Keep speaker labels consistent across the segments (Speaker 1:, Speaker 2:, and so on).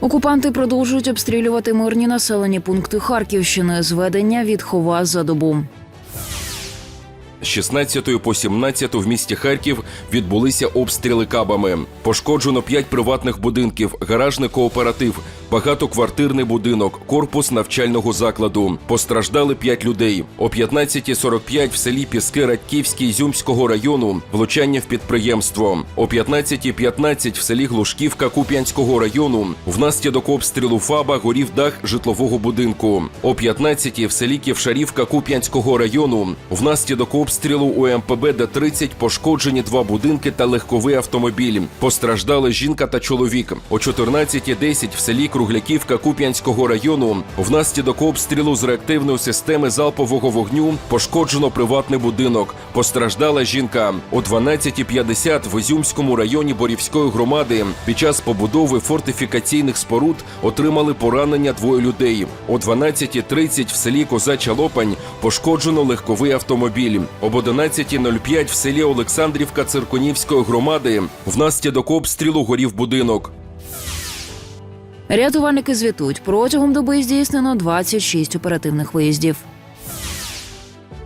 Speaker 1: Окупанти продовжують обстрілювати мирні населені пункти Харківщини. Зведення від хова за добу.
Speaker 2: З 16 по 17 в місті Харків відбулися обстріли кабами. Пошкоджено 5 приватних будинків, гаражний кооператив, багатоквартирний будинок, корпус навчального закладу. Постраждали 5 людей. О 15.45 в селі Піски Радьківській Ізюмського району влучання в підприємство. О 15.15 в селі Глушківка Куп'янського району внаслідок обстрілу ФАБа горів дах житлового будинку. О 15 в селі Ківшарівка Куп'янського району внаслідок обстрілу у МПБ Д-30 пошкоджені два будинки та легковий автомобіль. Постраждали жінка та чоловік. О 14.10 в селі Кругляківка Куп'янського району внаслідок обстрілу з реактивної системи залпового вогню пошкоджено приватний будинок. Постраждала жінка. О 12.50 в Ізюмському районі Борівської громади під час побудови фортифікаційних споруд отримали поранення двоє людей. О 12.30 в селі Козача Лопань пошкоджено легковий автомобіль. Об 11.05 в селі Олександрівка Циркунівської громади внаслідок обстрілу горів будинок.
Speaker 1: Рятувальники звітують протягом доби здійснено 26 оперативних виїздів.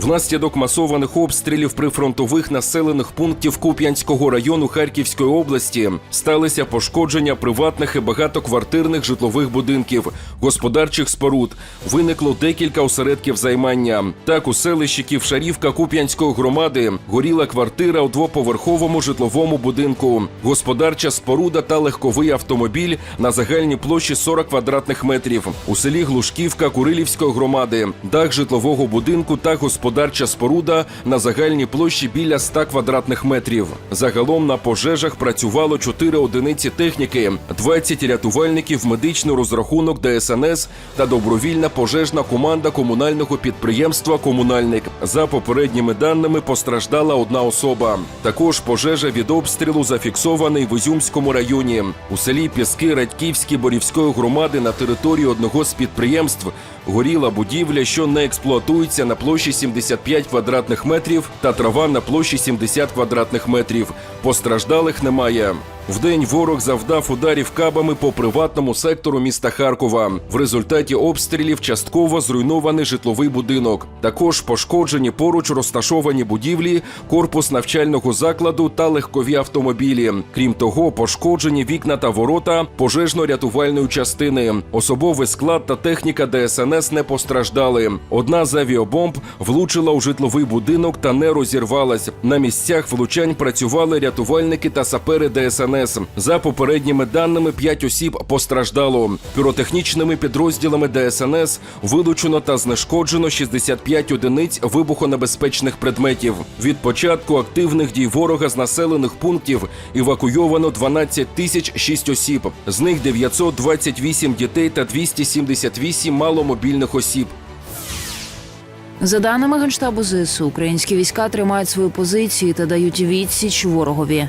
Speaker 2: Внаслідок масованих обстрілів прифронтових населених пунктів Куп'янського району Харківської області сталися пошкодження приватних і багатоквартирних житлових будинків, господарчих споруд. Виникло декілька осередків займання. Так, у селищі Ківшарівка Куп'янської громади горіла квартира у двоповерховому житловому будинку, господарча споруда та легковий автомобіль на загальній площі 40 квадратних метрів. У селі Глушківка Курилівської громади дах житлового будинку та господарча споруда на загальній площі біля 100 квадратних метрів. Загалом на пожежах працювало 4 одиниці техніки, 20 рятувальників, медичний розрахунок ДСНС та добровільна пожежна команда комунального підприємства Комунальник. За попередніми даними постраждала одна особа. Також пожежа від обстрілу зафіксований в Ізюмському районі. У селі Піски Радьківській Борівської громади на території одного з підприємств горіла будівля, що не експлуатується на площі 75 квадратних метрів та трава на площі 70 квадратних метрів. Постраждалих немає. Вдень ворог завдав ударів кабами по приватному сектору міста Харкова. В результаті обстрілів частково зруйнований житловий будинок. Також пошкоджені поруч розташовані будівлі, корпус навчального закладу та легкові автомобілі. Крім того, пошкоджені вікна та ворота пожежно-рятувальної частини. Особовий склад та техніка ДСНС не постраждали. Одна з авіабомб влучила у житловий будинок та не розірвалась. На місцях влучань працювали рятувальники та сапери ДСНС. За попередніми даними, 5 осіб постраждало. Піротехнічними підрозділами ДСНС вилучено та знешкоджено 65 одиниць вибухонебезпечних предметів. Від початку активних дій ворога з населених пунктів евакуйовано 12 тисяч 6 осіб. З них 928 дітей та 278 маломобільних осіб.
Speaker 1: За даними Генштабу ЗСУ, українські війська тримають свої позиції та дають відсіч ворогові.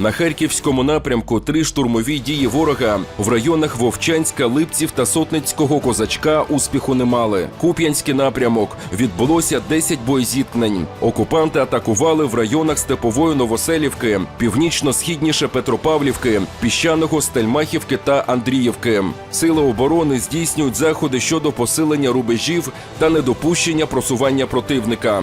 Speaker 2: На харківському напрямку три штурмові дії ворога в районах Вовчанська, Липців та Сотницького козачка успіху не мали. Куп'янський напрямок відбулося 10 боєзіткнень. Окупанти атакували в районах Степової Новоселівки, північно-східніше Петропавлівки, Піщаного, Стельмахівки та Андріївки. Сили оборони здійснюють заходи щодо посилення рубежів та недопущення просування противника.